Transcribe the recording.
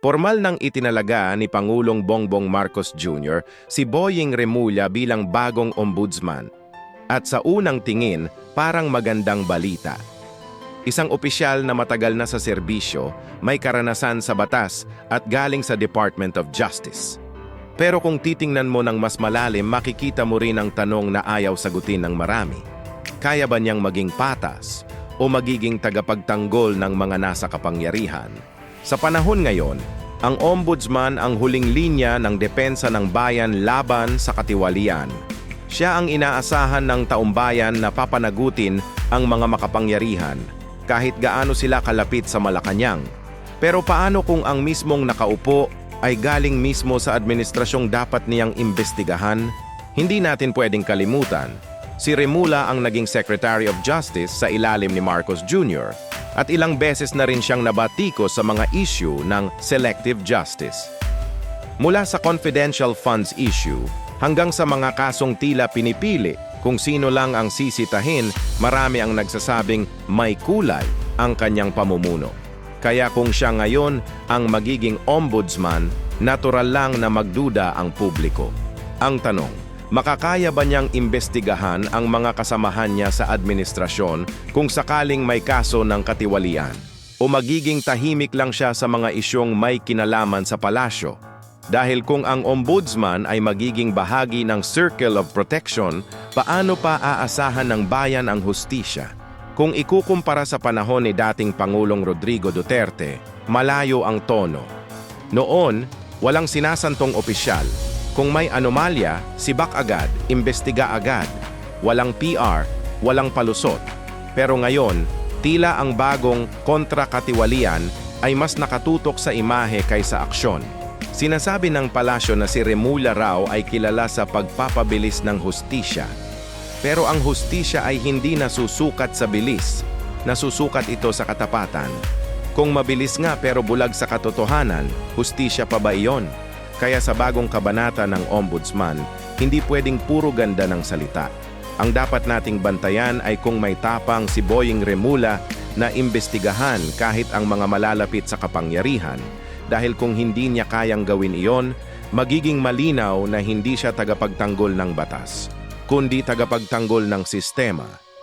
Formal nang itinalaga ni Pangulong Bongbong Marcos Jr. si Boying Remulla bilang bagong ombudsman. At sa unang tingin, parang magandang balita. Isang opisyal na matagal na sa serbisyo, may karanasan sa batas at galing sa Department of Justice. Pero kung titingnan mo ng mas malalim, makikita mo rin ang tanong na ayaw sagutin ng marami. Kaya ba niyang maging patas o magiging tagapagtanggol ng mga nasa kapangyarihan? Sa panahon ngayon, ang ombudsman ang huling linya ng depensa ng bayan laban sa katiwalian. Siya ang inaasahan ng taumbayan na papanagutin ang mga makapangyarihan kahit gaano sila kalapit sa Malacanang. Pero paano kung ang mismong nakaupo ay galing mismo sa administrasyong dapat niyang imbestigahan? Hindi natin pwedeng kalimutan. Si Remula ang naging Secretary of Justice sa ilalim ni Marcos Jr. at ilang beses na rin siyang nabatikos sa mga issue ng selective justice. Mula sa confidential funds issue hanggang sa mga kasong tila pinipili kung sino lang ang sisitahin, marami ang nagsasabing may kulay ang kanyang pamumuno. Kaya kung siya ngayon ang magiging ombudsman, natural lang na magduda ang publiko. Ang tanong, makakaya ba niyang imbestigahan ang mga kasamahan niya sa administrasyon kung sakaling may kaso ng katiwalian? O magiging tahimik lang siya sa mga isyong may kinalaman sa palasyo? Dahil kung ang ombudsman ay magiging bahagi ng circle of protection, paano pa aasahan ng bayan ang hustisya? Kung ikukumpara sa panahon ni dating Pangulong Rodrigo Duterte, malayo ang tono. Noon, walang sinasantong opisyal. Kung may anomalya, sibak agad, imbestiga agad. Walang PR, walang palusot. Pero ngayon, tila ang bagong kontrakatiwalian ay mas nakatutok sa imahe kaysa aksyon. Sinasabi ng palasyo na si Remula raw ay kilala sa pagpapabilis ng hustisya. Pero ang hustisya ay hindi nasusukat sa bilis, nasusukat ito sa katapatan. Kung mabilis nga pero bulag sa katotohanan, hustisya pa ba iyon? Kaya sa bagong kabanata ng Ombudsman, hindi pwedeng puro ganda ng salita. Ang dapat nating bantayan ay kung may tapang si Boying Remula na imbestigahan kahit ang mga malalapit sa kapangyarihan dahil kung hindi niya kayang gawin iyon, magiging malinaw na hindi siya tagapagtanggol ng batas, kundi tagapagtanggol ng sistema